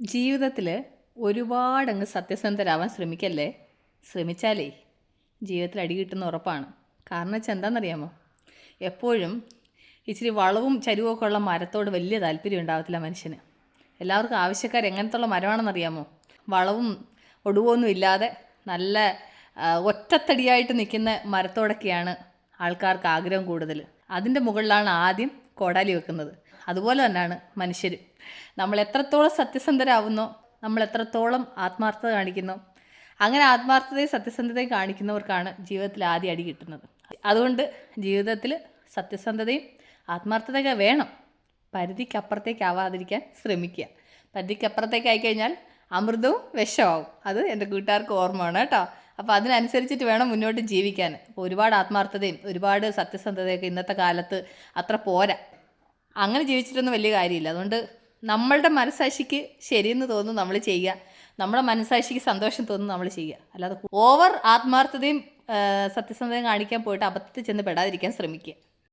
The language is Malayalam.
ജീവിതത്തിൽ ഒരുപാടങ്ങ് സത്യസന്ധരാവാൻ ശ്രമിക്കല്ലേ? ശ്രമിച്ചാലേ ജീവിതത്തിൽ അടി കിട്ടുന്ന ഉറപ്പാണ്. കാരണം വെച്ചാൽ എന്താണെന്നറിയാമോ എപ്പോഴും ഇച്ചിരി വളവും ചരിവൊക്കെ ഉള്ള മരത്തോട് വലിയ താല്പര്യം ഉണ്ടാകത്തില്ല മനുഷ്യന്. എല്ലാവർക്കും ആവശ്യക്കാർ എങ്ങനത്തുള്ള മരമാണെന്നറിയാമോ? വളവും ഒടുവൊന്നും ഇല്ലാതെ നല്ല ഒറ്റത്തടിയായിട്ട് നിൽക്കുന്ന മരത്തോടൊക്കെയാണ് ആൾക്കാർക്ക് ആഗ്രഹം കൂടുതൽ അതിന്റെ മുകളിലാണ് ആദ്യം കോടാലി വെക്കുന്നത്. അതുപോലെ തന്നെയാണ് മനുഷ്യർ നമ്മൾ എത്രത്തോളം സത്യസന്ധരാകുന്നോ നമ്മൾ എത്രത്തോളം ആത്മാർത്ഥത കാണിക്കുന്നു. അങ്ങനെ ആത്മാർത്ഥതയും സത്യസന്ധതയും കാണിക്കുന്നവർക്കാണ് ജീവിതത്തിൽ ആദ്യം അടി കിട്ടുന്നത്. അതുകൊണ്ട് ജീവിതത്തിൽ സത്യസന്ധതയും ആത്മാർത്ഥതയൊക്കെ വേണം. പരിധിക്കപ്പുറത്തേക്കാവാതിരിക്കാൻ ശ്രമിക്കുക. പരിധിക്കപ്പുറത്തേക്ക് ആയിക്കഴിഞ്ഞാൽ അമൃതവും വിഷമാവും. അത് എന്റെ കൂട്ടുകാർക്ക് ഓർമ്മയാണ് കേട്ടോ. അപ്പോൾ അതിനനുസരിച്ചിട്ട് വേണം മുന്നോട്ട് ജീവിക്കാൻ. അപ്പോൾ ഒരുപാട് ആത്മാർത്ഥതയും ഒരുപാട് സത്യസന്ധതയൊക്കെ ഇന്നത്തെ കാലത്ത് അത്ര പോരാ. അങ്ങനെ ജീവിച്ചിട്ടൊന്നും വലിയ കാര്യമില്ല. അതുകൊണ്ട് നമ്മളുടെ മനസാക്ഷിക്ക് ശരിയെന്ന് തോന്നുന്നു നമ്മൾ ചെയ്യുക. നമ്മുടെ മനസാക്ഷിക്ക് സന്തോഷം തോന്നുന്നു നമ്മൾ ചെയ്യുക. അല്ലാതെ ഓവർ ആത്മാർത്ഥതയും സത്യസന്ധതയും കാണിക്കാൻ പോയിട്ട് അബദ്ധത്തിൽ ചെന്ന് പെടാതിരിക്കാൻ ശ്രമിക്കുക.